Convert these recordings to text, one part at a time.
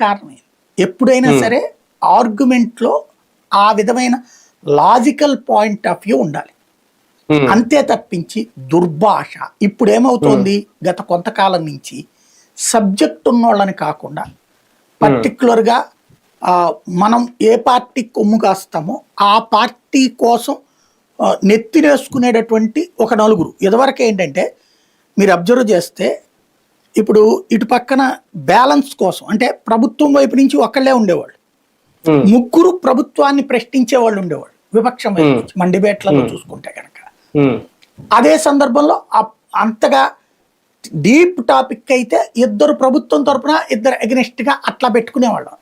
కారణం ఎప్పుడైనా సరే ఆర్గ్యుమెంట్లో ఆ విధమైన లాజికల్ పాయింట్ ఆఫ్ వ్యూ ఉండాలి. అంతే తప్పించి దుర్భాష. ఇప్పుడు ఏమవుతోంది గత కొంతకాలం నుంచి సబ్జెక్ట్ ఉన్నోళ్ళని కాకుండా పర్టికులర్గా మనం ఏ పార్టీ కొమ్ము కాస్తామో ఆ పార్టీ కోసం నెత్తినేసుకునేటటువంటి ఒక నలుగురు. ఇదివరకు ఏంటంటే మీరు అబ్జర్వ్ చేస్తే ఇప్పుడు ఇటు పక్కన బ్యాలెన్స్ కోసం అంటే ప్రభుత్వం వైపు నుంచి ఒకళ్ళే ఉండేవాళ్ళు. ముగ్గురు ప్రభుత్వాన్ని ప్రశ్నించే వాళ్ళు ఉండేవాళ్ళు విపక్షం వైపు నుంచి మన డిబేట్లలో చూసుకుంటే కనుక అదే సందర్భంలో అంతగా డీప్ టాపిక్ అయితే ఇద్దరు ప్రభుత్వం తరపున ఇద్దరు against గా అట్లా పెట్టుకునేవాళ్ళం.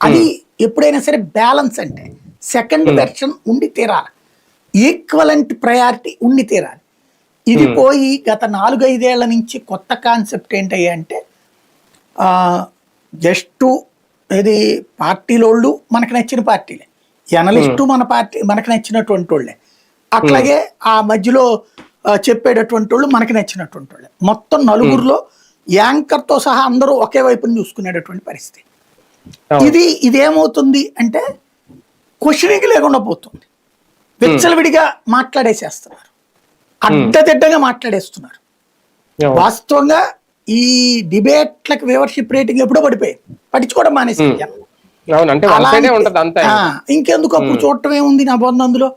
అది ఎప్పుడైనా సరే బ్యాలెన్స్ అంటే సెకండ్ వెర్షన్ ఉండి తీరాలి. ఈక్వలెంట్ ప్రయారిటీ ఉండి తీరాలి. ఇది పోయి గత నాలుగైదేళ్ళ నుంచి కొత్త కాన్సెప్ట్ ఏంటయ్యా అంటే జస్ట్ ఇది పార్టీలోళ్ళు మనకు నచ్చిన పార్టీలే. ఎనలిస్టు మన పార్టీ మనకు నచ్చినటువంటి వాళ్ళే అట్లాగే ఆ మధ్యలో చెప్పేటటువంటి వాళ్ళు మనకి నచ్చినటువంటి వాళ్ళే మొత్తం నలుగురిలో యాంకర్తో సహా అందరూ ఒకే వైపుని చూసుకునేటటువంటి పరిస్థితి. ఇది ఇదేమవుతుంది అంటే క్వశ్చనింగ్ లేకుండా పోతుంది. విచ్చలవిడిగా మాట్లాడేసేస్తున్నారు. అడ్డదిడ్డగా మాట్లాడేస్తున్నారు. వాస్తవంగా ఈ డిబేట్లకు వ్యూవర్షిప్ రేటింగ్ ఎప్పుడో పడిపోయింది. పట్టించుకోవడం మానేసి ఇంకెందుకు అప్పుడు చూడటం ఏముంది నా బంధు అందులో?